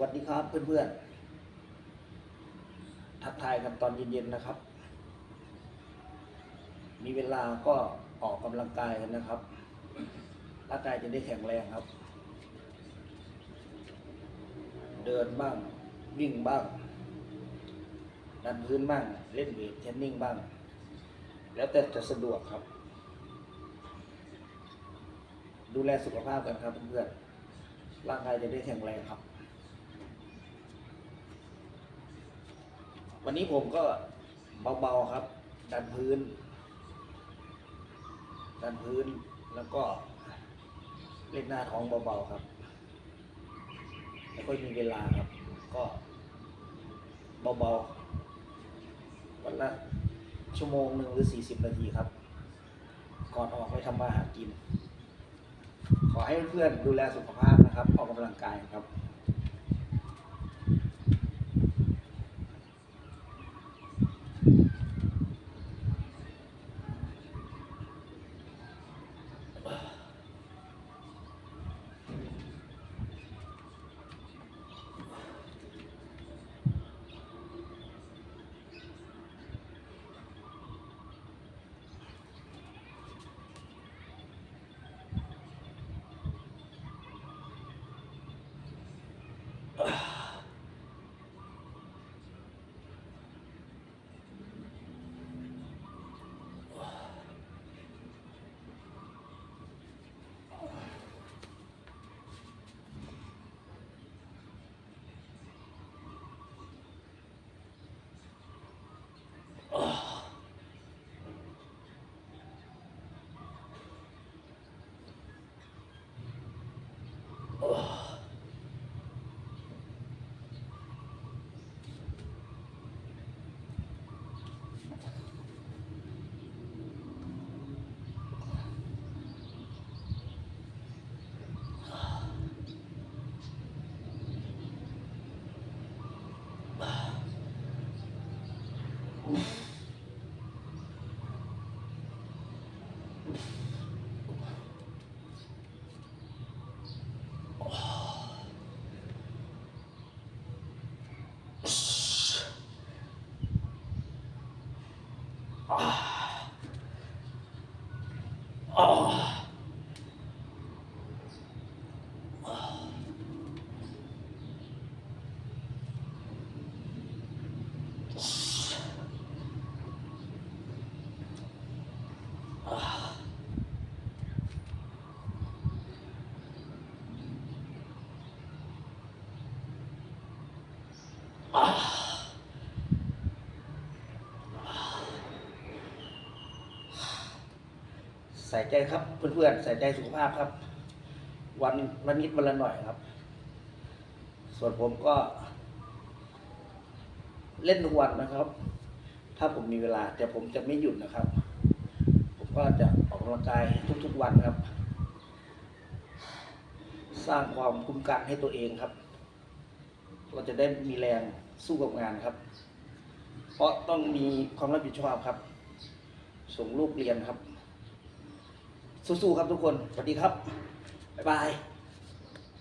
วัสดีครับเพื่อนๆ ทักทายกันตอนเย็นๆนะครับ มีเวลาก็ออกกำลังกายกันนะครับ ร่างกายจะได้แข็งแรงครับ เดินบ้าง วิ่งบ้าง ดันพื้นบ้าง เล่นเวทเทรนนิ่งบ้าง แล้วแต่จะสะดวกครับ ดูแลสุขภาพกันครับเพื่อนๆร่างกายจะได้แข็งแรงครับ วันนี้ผมก็เบาๆครับ ดันพื้น ดันพื้นแล้วก็เล่นหน้าท้องเบาๆครับ แล้วก็มีเวลาครับ ก็เบาๆวันละชั่วโมงหนึ่งหรือสี่สิบนาทีครับ ก่อนออกไปทำมาหากิน ขอให้เพื่อนดูแลสุขภาพนะครับ ออกกำลังกายครับ ใส่ใจครับเพื่อนๆใส่ใจสุขภาพครับ วันละนิดวันละหน่อยครับ ส่วนผมก็ เล่นทุกวันนะครับ ถ้าผมมีเวลา แต่ผมจะไม่หยุดนะครับ ผมก็จะออกกำลังกายทุกๆวันครับ สร้างความคุ้มกันให้ตัวเองครับ ราจะได้มีแรงสู้กับงานครับ เพราะต้องมีความรับผิดชอบครับ ส่งลูกเรียนครับ สู้ๆครับทุกคน สวัสดีครับ บ๊ายบาย